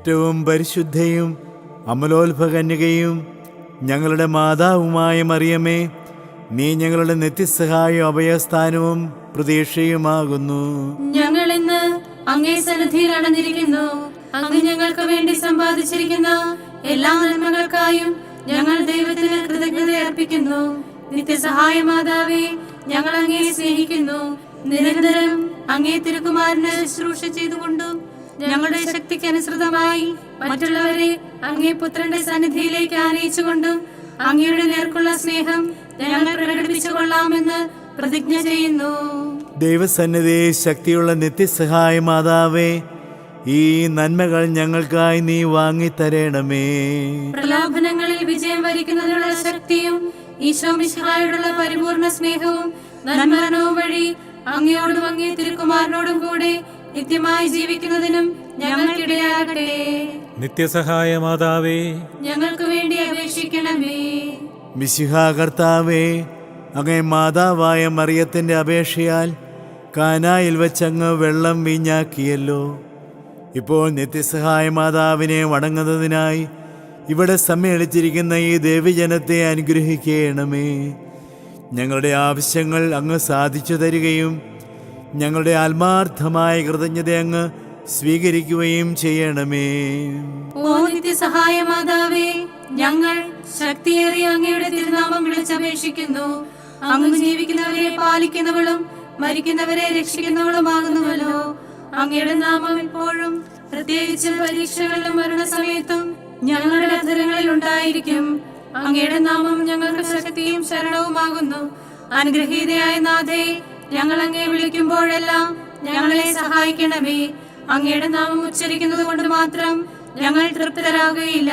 ഏറ്റവും പരിശുദ്ധയും അമലോത്ഭകന്യകയും ഞങ്ങളുടെ മാതാവുമായ മറിയമേ നീ ഞങ്ങളുടെ നിത്യസഹായവും അഭയസ്ഥാനവും പ്രതീക്ഷയുമാകുന്നു. ഞങ്ങൾ ഇന്ന് അങ്ങേ സന്നിധിയിൽ അടഞ്ഞിരിക്കുന്നു. അങ്ങ് ഞങ്ങൾക്ക് വേണ്ടി സമ്പാദിച്ചിരിക്കുന്ന എല്ലാ നന്മകൾക്കായും ഞങ്ങൾ ദൈവത്തിന് കൃതജ്ഞത അർപ്പിക്കുന്നു. നിത്യസഹായ മാതാവേ ഞങ്ങൾ അങ്ങേ സ്നേഹിക്കുന്നു. നിരന്തരം അങ്ങേ തിരുക്കുമാരനെ ശുശ്രൂഷ ചെയ്തുകൊണ്ടും ഞങ്ങളുടെ ശക്തിക്ക് അനുസൃതമായി മറ്റുള്ളവരെ അങ്ങേ പുത്രന്റെ സന്നിധിയിലേക്ക് ആനയിച്ചുകൊണ്ട് അങ്ങയുടെ നേർക്കുള്ള സ്നേഹം ഞങ്ങൾ പ്രകടിപ്പിച്ചു കൊള്ളാമെന്ന് പ്രതിജ്ഞ ചെയ്യുന്നു. ദൈവസന്നിധിയെ ശക്തിയുള്ള നിത്യസഹായ മാതാവേ ഈ നന്മകൾ ഞങ്ങൾക്കായി നീ വാങ്ങി തരണമേ പ്രലോഭനങ്ങളിൽ വിജയം വരിക്കുന്നതിനുള്ള ശക്തിയും ഈശോ പരിപൂർണ സ്നേഹവും നന്മരണവും വഴി അങ്ങയോടും അങ്ങേ തിരുക്കുമാരനോടും കൂടെ നിത്യമായി ജീവിക്കുന്നതിനും ഞങ്ങൾക്കിടയാകട്ടെ. നിത്യസഹായ മാതാവേ ഞങ്ങൾക്ക് വേണ്ടി അപേക്ഷിക്കണമേ. മിശിഹാകർത്താവേ അങ്ങേ മാതാവായ മറിയത്തിന്റെ അപേക്ഷയാൽ കാനായിൽ വെച്ചങ്ങ് വെള്ളം വീഞ്ഞാക്കിയല്ലോ. ഇപ്പോൾ നിത്യസഹായ മാതാവിനെ വണങ്ങുന്നതിനായി ഇവിടെ സമ്മേളിച്ചിരിക്കുന്ന ഈ ദേവിജനത്തെ അനുഗ്രഹിക്കണമേ. ഞങ്ങളുടെ ആവശ്യങ്ങൾ അങ്ങ് സാധിച്ചു തരികയും ഞങ്ങളുടെ ആത്മാർത്ഥമായ കൃതജ്ഞത അങ്ങ് സ്വീകരിക്കുകയും ചെയ്യണമേ. ഓ നിത്യസഹായ ഞങ്ങൾ ശക്തിയേറിയ അങ്ങയുടെ തിരുനാമം വിളിച്ചപേക്ഷിക്കുന്നു അങ്ങ് ജീവിക്കുന്നവരെ പാലിക്കുന്നവളും മരിക്കുന്നവരെ രക്ഷിക്കുന്നവളുമാകുന്നുവല്ലോ. അങ്ങയുടെ നാമം ഇപ്പോഴും പ്രത്യേകിച്ച് പരീക്ഷകളിലും മരണസമയത്തും ഞങ്ങളുടെ അധരങ്ങളിൽ ഉണ്ടായിരിക്കും. അങ്ങയുടെ നാമം ഞങ്ങൾക്ക് ശക്തിയും ശരണവുമാകുന്നു. അനുഗ്രഹീതയായ നാഥേ ഞങ്ങൾ അങ്ങേ വിളിക്കുമ്പോഴെല്ലാം ഞങ്ങളെ സഹായിക്കണമേ. അങ്ങയുടെ നാമം ഉച്ചരിക്കുന്നത് കൊണ്ട് മാത്രം ഞങ്ങൾ തൃപ്തരാകുകയില്ല.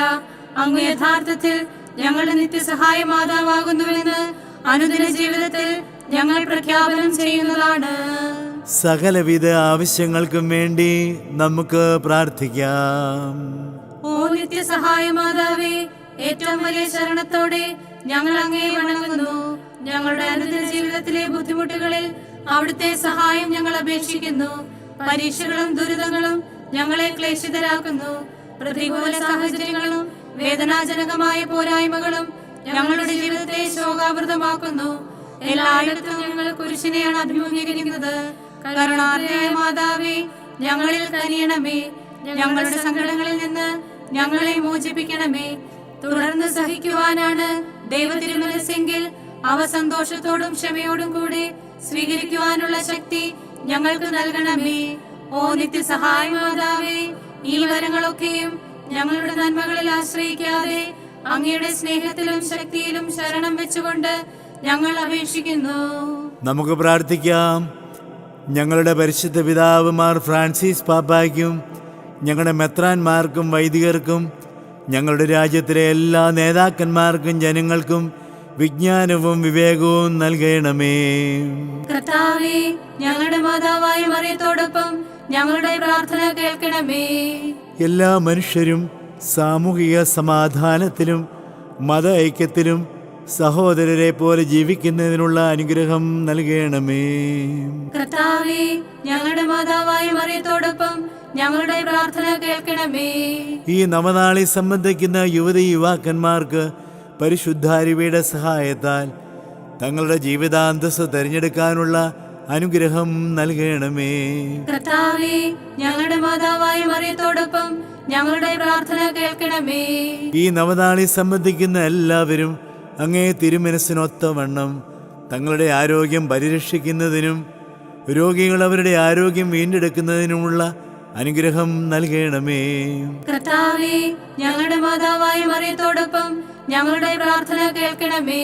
അങ്ങ് യഥാർത്ഥത്തിൽ ഞങ്ങളുടെ നിത്യസഹായ മാതാവാകുന്നുവെന്ന് അനുദിന ജീവിതത്തിൽ ഞങ്ങൾ പ്രഖ്യാപനം ചെയ്യുന്നതാണ്. സകലവിധ ആവശ്യങ്ങൾക്കും വേണ്ടി നമുക്ക് പ്രാർത്ഥിക്കാം. ഓ നിത്യസഹായ മാതാവേ ഏറ്റവും വലിയ ശരണത്തോടെ ഞങ്ങൾ അങ്ങേ വണങ്ങുന്നു. ഞങ്ങളുടെ അനുദിന ജീവിതത്തിലെ ബുദ്ധിമുട്ടുകളിൽ അവിടുത്തെ സഹായം ഞങ്ങൾ അപേക്ഷിക്കുന്നു. പരീക്ഷകളും ദുരിതങ്ങളും ഞങ്ങളെ ക്ലേശിതരാക്കുന്നു. പ്രതികൂല സാഹചര്യങ്ങളും വേദനാജനകമായ പോരായ്മകളും ഞങ്ങളുടെ ജീവിതത്തെ ശോകാവൃതമാക്കുന്നു. എല്ലായിടത്തും ഞങ്ങൾ കുരിശിനെയാണ് അഭിമുഖീകരിക്കുന്നത്. കരുണാർദ്ദയായ മാതാവേ ഞങ്ങളിൽ കനിയണമേ. ഞങ്ങളുടെ സങ്കടങ്ങളിൽ നിന്ന് ഞങ്ങളെ മോചിപ്പിക്കണമേ. തുടർന്ന് സഹിക്കുവാനാണ് ദൈവതിരുമനസ്സെങ്കിൽ അവ സന്തോഷത്തോടും ക്ഷമയോടും കൂടെ സ്വീകരിക്കുവാനുള്ള ശക്തി ഞങ്ങൾക്ക് നൽകണമേ. ഓ നിത്യസഹായ മാതാവേ ഈ വരങ്ങളൊക്കെയും ഞങ്ങളുടെ നന്മകളിൽ ആശ്രയിക്കാതെ അങ്ങയുടെ സ്നേഹത്തിലും ശക്തിയിലും ശരണം വെച്ചുകൊണ്ട് ഞങ്ങൾ അപേക്ഷിക്കുന്നു. നമുക്ക് പ്രാർത്ഥിക്കാം. ഞങ്ങളുടെ പരിശുദ്ധ പിതാവുമാർ ഫ്രാൻസിസ് പാപ്പായ്ക്കും ഞങ്ങളുടെ മെത്രാന്മാർക്കും വൈദികർക്കും ഞങ്ങളുടെ രാജ്യത്തിലെ എല്ലാ നേതാക്കന്മാർക്കും ജനങ്ങൾക്കും വിജ്ഞാനവും വിവേകവും നൽകണമേ. കർത്താവേ ഞങ്ങളുടെ മാതാവായ മറിയത്തോടൊപ്പം ഞങ്ങളുടെ പ്രാർത്ഥന കേൾക്കണമേ. എല്ലാ മനുഷ്യരും സാമൂഹിക സമാധാനത്തിലും മത ഐക്യത്തിലും സഹോദരരെ പോലെ ജീവിക്കുന്നതിനുള്ള അനുഗ്രഹം നൽകണമേ. കർത്താവേ ഞങ്ങളുടെ മാതാവായ മറിയത്തോടൊപ്പം ഞങ്ങളുടെ പ്രാർത്ഥന കേൾക്കണമേ. ഈ നവനാളി സംബന്ധിക്കുന്ന യുവതി യുവാക്കന്മാർക്ക് പരിശുദ്ധാരിവയുടെ സഹായത്താൽ തങ്ങളുടെ ജീവിതാന്തസ് തിരഞ്ഞെടുക്കാനുള്ള അനുഗ്രഹം നൽകണമേ. കർത്താവേ ഞങ്ങളുടെ മാതാവായ മറിയത്തോടൊപ്പം ഞങ്ങളുടെ പ്രാർത്ഥന കേൾക്കണമേ. ഈ നവനാളി സംബന്ധിക്കുന്ന എല്ലാവരും അങ്ങേ തിരുമനസ്സിനൊത്തവണ്ണം തങ്ങളുടെ ആരോഗ്യം പരിരക്ഷിക്കുന്നതിനും രോഗികൾ അവരുടെ ആരോഗ്യം വീണ്ടെടുക്കുന്നതിനുമുള്ള അനുഗ്രഹം നൽകണമേ. കർത്താവേ ഞങ്ങളുടെ മാതാവായ മറിയത്തോടൊപ്പം ഞങ്ങളുടെ പ്രാർത്ഥന കേൾക്കണമേ.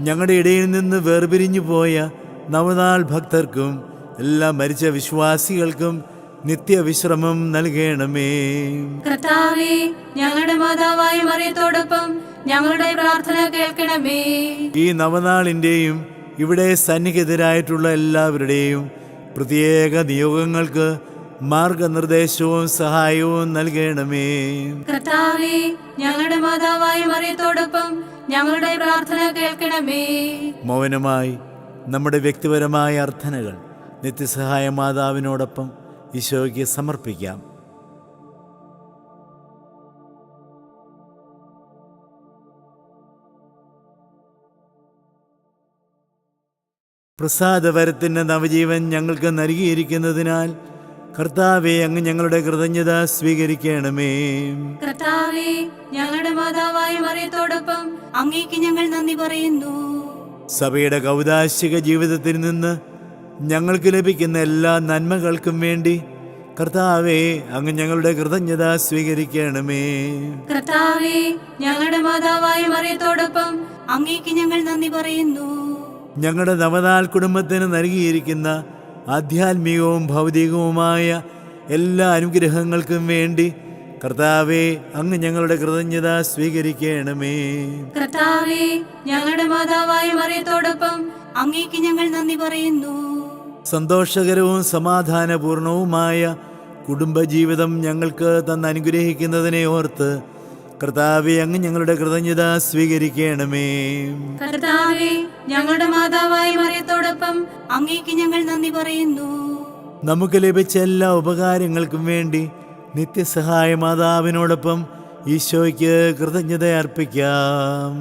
ഞങ്ങളുടെ ഇടയിൽ നിന്ന് വേർപിരിഞ്ഞു പോയ നവനാൾ ഭക്തർക്കും എല്ലാ മരിച്ച വിശ്വാസികൾക്കും നിത്യവിശ്രമം നൽകണമേ. കർത്താവേ ഞങ്ങളുടെ മാതാവായ മറിയത്തോടൊപ്പം ഞങ്ങളുടെ പ്രാർത്ഥന കേൾക്കണമേ. ഈ നവനാളിന്റെയും ഇവിടെ സന്നിഹിതരായിട്ടുള്ള എല്ലാവരുടെയും പ്രത്യേക നിയോഗങ്ങൾക്ക് മാർഗനിർദ്ദേശവും സഹായവും നൽകണമേ. കർത്താവേ ഞങ്ങളുടെ മാതാവായ മറിയത്തോടൊപ്പം ഞങ്ങളുടെ പ്രാർത്ഥന കേൾക്കണമേ. മൗനമായി നമ്മുടെ വ്യക്തിപരമായ അർത്ഥനകൾ നിത്യസഹായ മാതാവിനോടൊപ്പം ഈശോയ്ക്ക് സമർപ്പിക്കാം. പ്രസാദവരത്തിന്റെ നവജീവൻ ഞങ്ങൾക്ക് നൽകിയിരിക്കുന്നതിനാൽ കർത്താവെ അങ്ങ് ഞങ്ങളുടെ കൃതജ്ഞത സ്വീകരിക്കണമേ. കർത്താവേ ഞങ്ങളുടെ മാതാവായ മറിയത്തോടൊപ്പം അങ്ങേക്ക് ഞങ്ങൾ നന്ദി പറയുന്നു. സഭയുടെ കൗതാശിക ജീവിതത്തിൽ നിന്ന് ഞങ്ങൾക്ക് ലഭിക്കുന്ന എല്ലാ നന്മകൾക്കും വേണ്ടി കർത്താവെ അങ്ങ് ഞങ്ങളുടെ കൃതജ്ഞത സ്വീകരിക്കണമേ. കർത്താവേ ഞങ്ങളുടെ മാതാവായ മറിയത്തോടൊപ്പം അങ്ങേക്ക് ഞങ്ങൾ നന്ദി പറയുന്നു. ഞങ്ങളുടെ നവനാൾ കുടുംബത്തിന് നൽകിയിരിക്കുന്ന ആധ്യാത്മികവും ഭൗതികവുമായ എല്ലാ അനുഗ്രഹങ്ങൾക്കും വേണ്ടി കർത്താവെ അങ്ങ് ഞങ്ങളുടെ കൃതജ്ഞത സ്വീകരിക്കണമേ. കർത്താവേ ഞങ്ങളുടെ മാതാവായ മറിയത്തോടൊപ്പം അങ്ങേക്ക് ഞങ്ങൾ നന്ദി പറയുന്നു. സന്തോഷകരവും സമാധാനപൂർണവുമായ കുടുംബജീവിതം ഞങ്ങൾക്ക് തന്ന് അനുഗ്രഹിക്കുന്നതിനെ ഓർത്ത് കർത്താവെ അങ്ങ് ഞങ്ങളുടെ കൃതജ്ഞത സ്വീകരിക്കണമേ. കർത്താവേ ഞങ്ങളുടെ മാതാവായ മറിയത്തോടൊപ്പം അങ്ങേക്ക് ഞങ്ങൾ നന്ദി പറയുന്നു. നമുക്ക് ലഭിച്ച എല്ലാ ഉപകാരങ്ങൾക്കും വേണ്ടി നിത്യസഹായ മാതാവിനോടൊപ്പം ഈശോയ്ക്ക് കൃതജ്ഞത അർപ്പിക്കാം.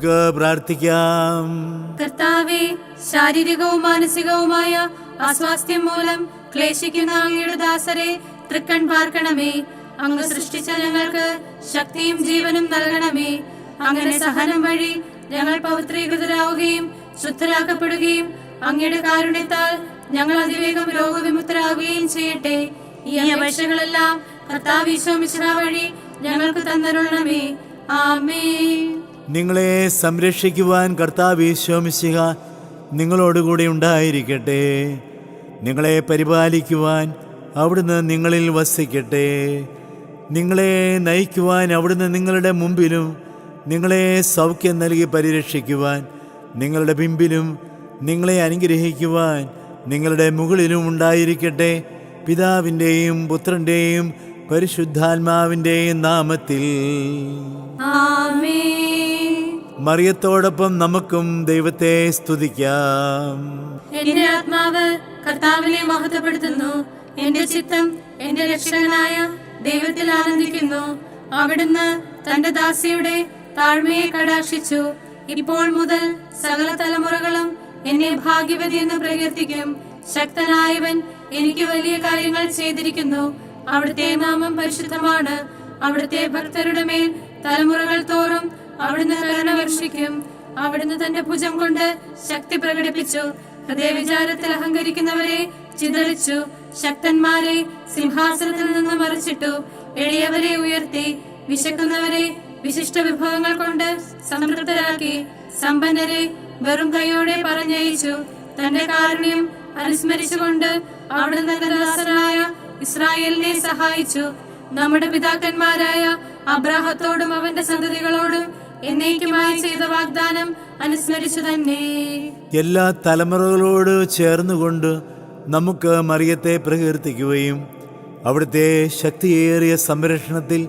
നമുക്ക് പ്രാർത്ഥിക്കാം. കർത്താവെ ശാരീരികവും മാനസികവുമായ അസ്വാസ്ഥ്യം മൂലം ക്ലേശിക്കുന്ന അങ്ങയുടെ ദാസരെ തൃക്കൺ പാർക്കണമേ. അങ്ങ് സൃഷ്ടിച്ച ഞങ്ങൾക്ക് ശക്തിയും ജീവനും നൽകണമേ. അങ്ങനെ സഹനം വഴി ഞങ്ങൾ പവിത്രീകൃതരാവുകയും ശുദ്ധരാക്കപ്പെടുകയും അങ്ങയുടെ കാരുണ്യത്താൽ ഞങ്ങൾ അതിവേഗം രോഗവിമുക്തരാകുകയും ചെയ്യട്ടെ. ഈ അപേക്ഷകളെല്ലാം കർത്താവ് ഈശോ മിശ്ര വഴി ഞങ്ങൾക്ക് തന്നരുളണമേ. ആമേൻ. നിങ്ങളെ സംരക്ഷിക്കുവാൻ കർത്താവ് ഈശോമിശിഹ നിങ്ങളോടുകൂടി ഉണ്ടായിരിക്കട്ടെ. നിങ്ങളെ പരിപാലിക്കുവാൻ അവിടുന്ന് നിങ്ങളിൽ വസിക്കട്ടെ. നിങ്ങളെ നയിക്കുവാൻ അവിടുന്ന് നിങ്ങളുടെ മുമ്പിലും നിങ്ങളെ സൗഖ്യം നൽകി പരിരക്ഷിക്കുവാൻ നിങ്ങളുടെ പിമ്പിലും നിങ്ങളെ അനുഗ്രഹിക്കുവാൻ നിങ്ങളുടെ മുകളിലും ഉണ്ടായിരിക്കട്ടെ. പിതാവിന്റെയും പുത്രന്റെയും പരിശുദ്ധാത്മാവിന്റെയും നാമത്തിൽ. മറിയത്തോടൊപ്പം നമുക്കും ദൈവത്തെ സ്തുതിക്കാം. എന്റെ ആത്മാവ് കർത്താവിനെ മഹത്വപ്പെടുത്തുന്നു. എന്റെ ചിത്തം എന്റെ രക്ഷകനായ ദൈവത്തിൽ ആനന്ദിക്കുന്നു. അവിടുന്ന് തന്റെ ദാസിയുടെ താഴ്മയെ കടാക്ഷിച്ചു. ഇപ്പോൾ മുതൽ സകല തലമുറകളും എന്നെ ഭാഗ്യവതി എന്ന് പ്രകീർത്തിക്കും. ശക്തനായവൻ എനിക്ക് വലിയ കാര്യങ്ങൾ ചെയ്തിരിക്കുന്നു. അവിടുത്തെ നാമം പരിശുദ്ധമാണ്. അവിടുത്തെ ഭക്തരുടെ മേൽ തലമുറകൾ തോറും അവിടുന്ന് കരുണ വർഷിക്കും. അവിടുന്ന് തന്റെ ഭുജം കൊണ്ട് ശക്തി പ്രകടിപ്പിച്ചു. ഹൃദയവിചാരത്തിൽ അഹങ്കരിക്കുന്നവരെ ചിതറിച്ചു. ശക്തന്മാരെ സിംഹാസനത്തിൽ നിന്ന് മറിച്ചിട്ടു. എളിയവരെ ഉയർത്തി. വിശക്കുന്നവരെ വിശിഷ്ട വിഭവങ്ങൾ കൊണ്ട് സംതൃപ്തരാക്കി. സമ്പന്നരെ വെറും കൈയോടെ പറഞ്ഞയച്ചു. തന്റെ കാരുണ്യം അനുസ്മരിച്ചുകൊണ്ട് അവിടുന്ന് ദാസനായ ഇസ്രായേലിനെ സഹായിച്ചു. നമ്മുടെ പിതാക്കന്മാരായ അബ്രാഹത്തോടും അവന്റെ സന്തതികളോടും എന്നേക്കുമായി ചെയ്ത വാഗ്ദാനം അനുസ്മരിച്ചു തന്നെ എല്ലാ തലമുറകളോട് ചേർന്നുകൊണ്ട് നമുക്ക് മറിയത്തെ പ്രകീർത്തിക്കുകയും അവിടുത്തെ ശക്തിയേറിയ സംരക്ഷണത്തിൽ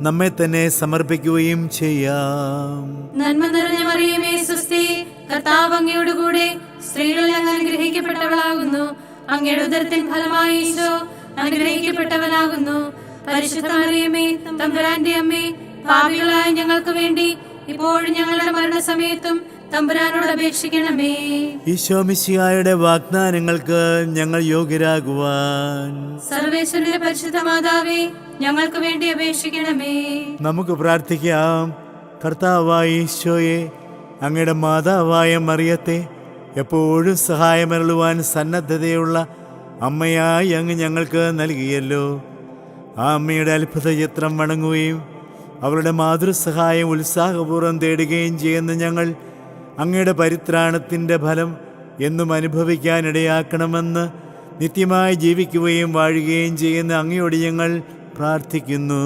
നമ്മെ തന്നെ സമർപ്പിക്കുകയും ചെയ്യാം. നന്മ നിറഞ്ഞ മറിയമേ സുസ്തി കർത്താവ് അങ്ങയുടെ കൂടെ സ്ത്രീകളിൽ അങ്ങ് അനുഗ്രഹിക്കപ്പെട്ടവളാകുന്നു. അങ്ങയുടെ ഉദരത്തിൽ ഫലമായി ഈശോ അനുഗ്രഹിക്കപ്പെട്ടവനാകുന്നു. പരിശുദ്ധ മറിയമേ തമ്പുരാന്റെ അമ്മേ ഭാവികളായ ഞങ്ങൾക്ക് വേണ്ടി ഇപ്പോഴും ഞങ്ങളുടെ മരണസമയത്തും തമ്പുരാനോട് അപേക്ഷിക്കണമേ. ഈശോമിശിയായുടെ വാഗ്ദാനങ്ങൾക്ക് ഞങ്ങൾ യോഗ്യരാകുവാൻ. സർവേശ്വരന്റെ പരിശുദ്ധ മാതാവേ ഞങ്ങൾക്ക് വേണ്ടി അപേക്ഷിക്കണമേ. നമുക്ക് പ്രാർത്ഥിക്കാം. കർത്താവായിശോയെ അങ്ങയുടെ മാതാവായ മറിയത്തെ എപ്പോഴും സഹായമരളുവാൻ സന്നദ്ധതയുള്ള അമ്മയായി അങ്ങ് ഞങ്ങൾക്ക് നൽകിയല്ലോ. ആ അമ്മയുടെ അത്ഭുത ചിത്രം വണങ്ങുകയും അവളുടെ മാതൃസഹായം ഉത്സാഹപൂർവം തേടുകയും ചെയ്യുന്ന ഞങ്ങൾ അങ്ങയുടെ പരിത്രാണത്തിന്റെ ഫലം എന്നും അനുഭവിക്കാനിടയാക്കണമെന്ന് നിത്യമായി ജീവിക്കുകയും വാഴുകയും ചെയ്യുന്ന അങ്ങയോട് ഞങ്ങൾ പ്രാർത്ഥിക്കുന്നു.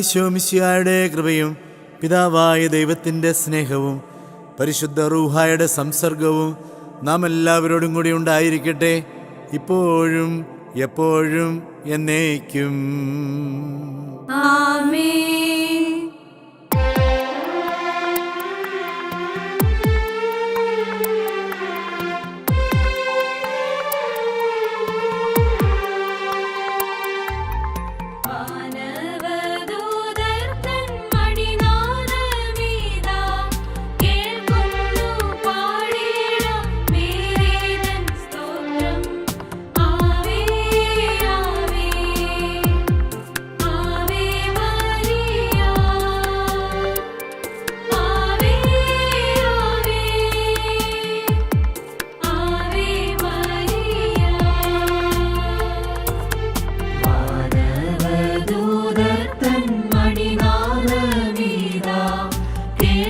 ഈശോമിശിയായുടെ കൃപയും പിതാവായ ദൈവത്തിന്റെ സ്നേഹവും പരിശുദ്ധ റൂഹായുടെ സംസർഗവും നാം എല്ലാവരോടും കൂടി ഉണ്ടായിരിക്കട്ടെ. ഇപ്പോഴും എപ്പോഴും എന്നേക്കും. ആമേ Dear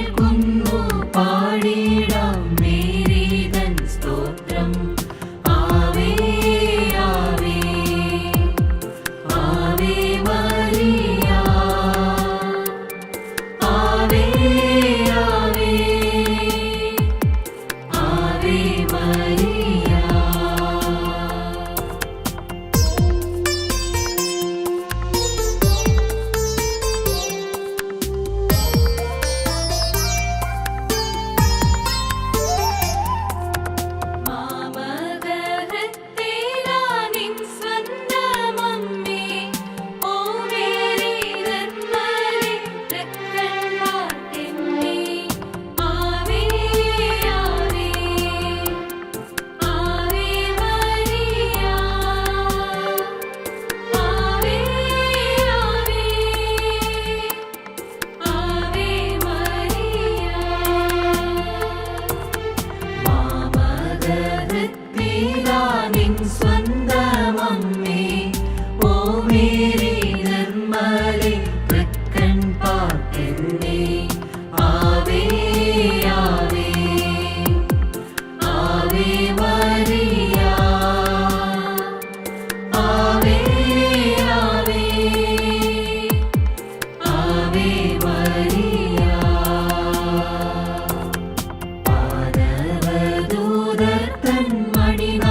தூதர் தன் மடிவா